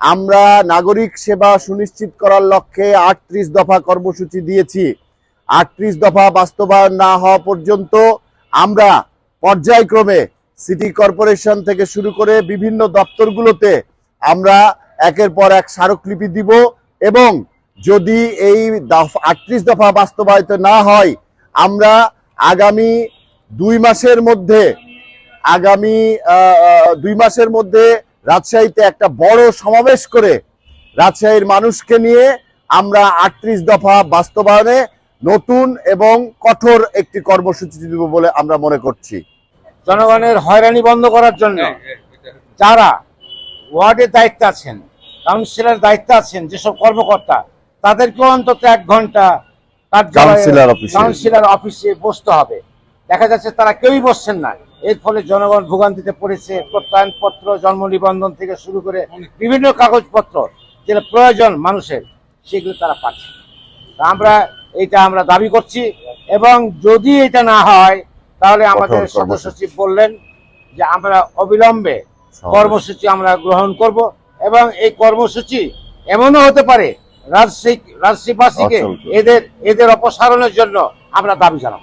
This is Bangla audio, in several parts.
আমরা নাগরিক সেবা সুনিশ্চিত করার লক্ষ্যে আটত্রিশ দফা কর্মসূচি দিয়েছি। আটত্রিশ দফা বাস্তবায়ন না হওয়া পর্যন্ত আমরা পর্যায়ক্রমে সিটি কর্পোরেশন থেকে শুরু করে বিভিন্ন দপ্তরগুলোতে আমরা একের পর এক স্মারকলিপি দিব এবং যদি এই আটত্রিশ দফা বাস্তবায়িত না হয়, আমরা আগামী দুই মাসের মধ্যে, আগামী দুই মাসের মধ্যে রাজশাহীতে একটা বড় সমাবেশ করে রাজশাহীর মানুষকে নিয়ে আমরা আটত্রিশ দফা বাস্তবায়নে নতুন এবং কঠোর একটি কর্মসূচি দিব বলে আমরা মনে করছি। জনগণের হয়রানি বন্ধ করার জন্য যারা ওয়ার্ডের দায়িত্বে আছেন কাউন্সিলর দায়িত্বে আছেন যেসব কর্মকর্তা তাদেরকে অন্তত এক ঘণ্টা কাউন্সিলর অফিসে। কাউন্সিলর অফিসে বসতে হবে। দেখা যাচ্ছে তারা কেউই বসছেন না। এর ফলে জনগণ ভোগান্তিতে পড়েছে প্রত্যয়নপত্র জন্ম নিবন্ধন থেকে শুরু করে বিভিন্ন কাগজপত্র যেটা প্রয়োজন মানুষের সেগুলো তারা পাচ্ছে। আমরা এটা আমরা দাবি করছি এবং যদি এটা না হয় তাহলে আমাদের কঠোর সদস্য কর্মসূচি। সচিব বললেন যে আমরা অবিলম্বে কর্মসূচি আমরা গ্রহণ করব এবং এই কর্মসূচি এমনও হতে পারে রাজশাহী রাজশাহীবাসীকে এদের এদের অপসারণের জন্য আমরা দাবি জানাব।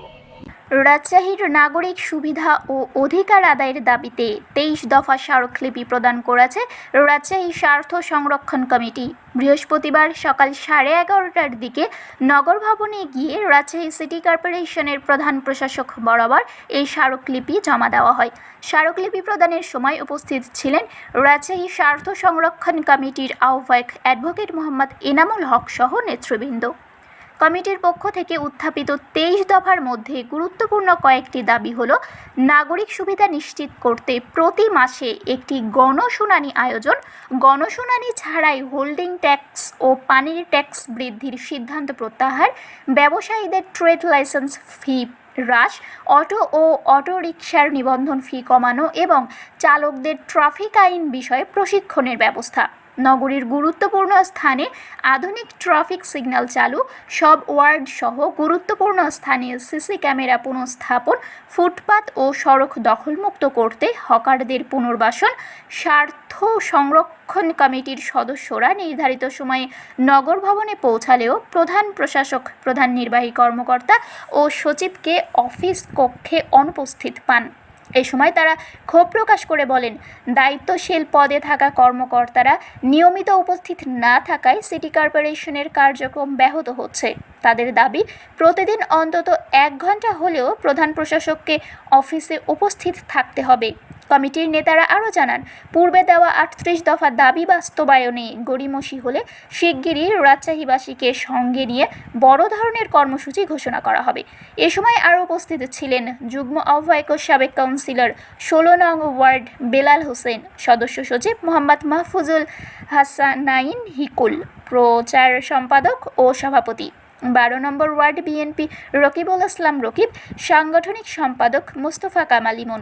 রাজশাহীর নাগরিক সুবিধা ও অধিকার আদায়ের দাবিতে তেইশ দফা স্মারকলিপি প্রদান করেছে রাজশাহী স্বার্থ সংরক্ষণ কমিটি। বৃহস্পতিবার সকাল সাড়ে এগারোটার দিকে নগর ভবনে গিয়ে রাজশাহী সিটি কর্পোরেশনের প্রধান প্রশাসক বরাবর এই স্মারকলিপি জমা দেওয়া হয়। স্মারকলিপি প্রদানের সময় উপস্থিত ছিলেন রাজশাহী স্বার্থ সংরক্ষণ কমিটির আহ্বায়ক অ্যাডভোকেট মোহাম্মদ এনামুল হক সহ নেতৃবৃন্দ। কমিটির পক্ষ থেকে উত্থাপিত তেইশ দফার মধ্যে গুরুত্বপূর্ণ কয়েকটি দাবি হল, নাগরিক সুবিধা নিশ্চিত করতে প্রতি মাসে একটি গণশুনানি আয়োজন। গণশুনানি ছাড়াই হোল্ডিং ট্যাক্স ও পানির ট্যাক্স বৃদ্ধির সিদ্ধান্ত প্রত্যাহার। ব্যবসায়ীদের ট্রেড লাইসেন্স ফি হ্রাস, অটো ও অটো রিকশার নিবন্ধন ফি কমানো এবং চালকদের ট্রাফিক আইন বিষয়ে প্রশিক্ষণের ব্যবস্থা। নগরীর গুরুত্বপূর্ণ স্থানে আধুনিক ট্রাফিক সিগন্যাল চালু। সব ওয়ার্ড সহ গুরুত্বপূর্ণ স্থানে সিসি ক্যামেরা পুনঃস্থাপন, ফুটপাত ও সড়ক দখলমুক্ত করতে হকারদের পুনর্বাসন, স্বার্থ সংরক্ষণ কমিটির সদস্যরা নির্ধারিত সময়ে নগর ভবনে পৌঁছালেও প্রধান প্রশাসক, প্রধান নির্বাহী কর্মকর্তা ও সচিবকে অফিস কক্ষে অনুপস্থিত পান। এই সময় তারা ক্ষোভ প্রকাশ করে বলেন, দায়িত্বশীল পদে থাকা কর্মকর্তারা নিয়মিত উপস্থিত না থাকায় সিটি কর্পোরেশনের কার্যক্রম ব্যাহত হচ্ছে। তাদের দাবি, প্রতিদিন অন্তত এক ঘণ্টা হলেও প্রধান প্রশাসককে অফিসে উপস্থিত থাকতে হবে। কমিটির নেতারা আরও জানান, পূর্বে দেওয়া আটত্রিশ দফা দাবি বাস্তবায়নে গড়িমসি হলে শিগগিরই রাজশাহীবাসীকে সঙ্গে নিয়ে বড় ধরনের কর্মসূচি ঘোষণা করা হবে। এ সময় আরও উপস্থিত ছিলেন যুগ্ম আহ্বায়ক সাবেক কাউন্সিলর ষোলো নং ওয়ার্ড বেলাল হোসেন, সদস্য সচিব মোহাম্মদ মাহফুজুল হাসানাইন হিকুল, প্রচার সম্পাদক ও সভাপতি। বারো নম্বর ওয়ার্ড বিএনপি রকিবুল ইসলাম রকিব, সাংগঠনিক সম্পাদক মুস্তফা কামাল ইমন।